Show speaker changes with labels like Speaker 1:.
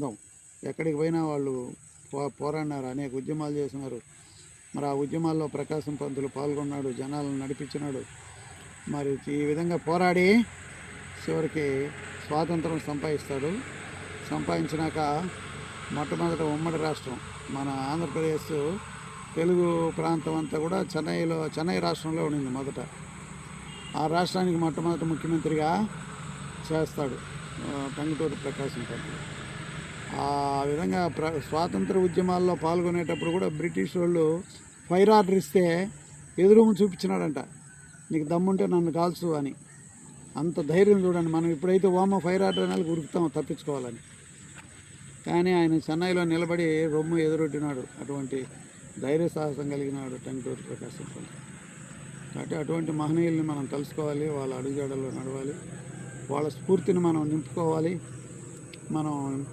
Speaker 1: ఉందాం. ఎక్కడికి పోయినా వాళ్ళు పో పోరాడినారు. అనేక ఉద్యమాలు చేసినారు. మరి ఆ ఉద్యమాల్లో ప్రకాశం పంతులు పాల్గొన్నాడు జనాలను నడిపించినాడు. మరి ఈ విధంగా పోరాడి చివరికి స్వాతంత్రం సంపాదిస్తాడు. సంపాదించినాక మొట్టమొదట ఉమ్మడి రాష్ట్రం మన ఆంధ్రప్రదేశ్ తెలుగు ప్రాంతం అంతా కూడా చెన్నైలో చెన్నై రాష్ట్రంలో ఉండింది మొదట. ఆ రాష్ట్రానికి మొట్టమొదటి ముఖ్యమంత్రిగా చేస్తాడు టంగుటూరు ప్రకాశం పంతులు. ఆ విధంగా ప్ర స్వాతంత్ర ఉద్యమాల్లో పాల్గొనేటప్పుడు కూడా బ్రిటిష్ వాళ్ళు ఫైర్ ఆర్డర్ ఇస్తే ఎదురుము చూపించినాడంట. నీకు దమ్ముంటే నన్ను కాల్చు అని. అంత ధైర్యం చూడండి మనం ఇప్పుడైతే ఓమ ఫైర్ ఆర్డర్ అనేది ఉరుకుతాం తప్పించుకోవాలని. కానీ ఆయన చెన్నైలో నిలబడి రొమ్ము ఎదురొట్టినాడు అటువంటి ధైర్య సాహసం కలిగినాడు టంగుటూరి ప్రకాశం కాబట్టి అటువంటి మహనీయుల్ని మనం తెలుసుకోవాలి వాళ్ళ అడుగుజాడల్లో నడవాలి. వాళ్ళ స్ఫూర్తిని మనం నింపుకోవాలి. మనం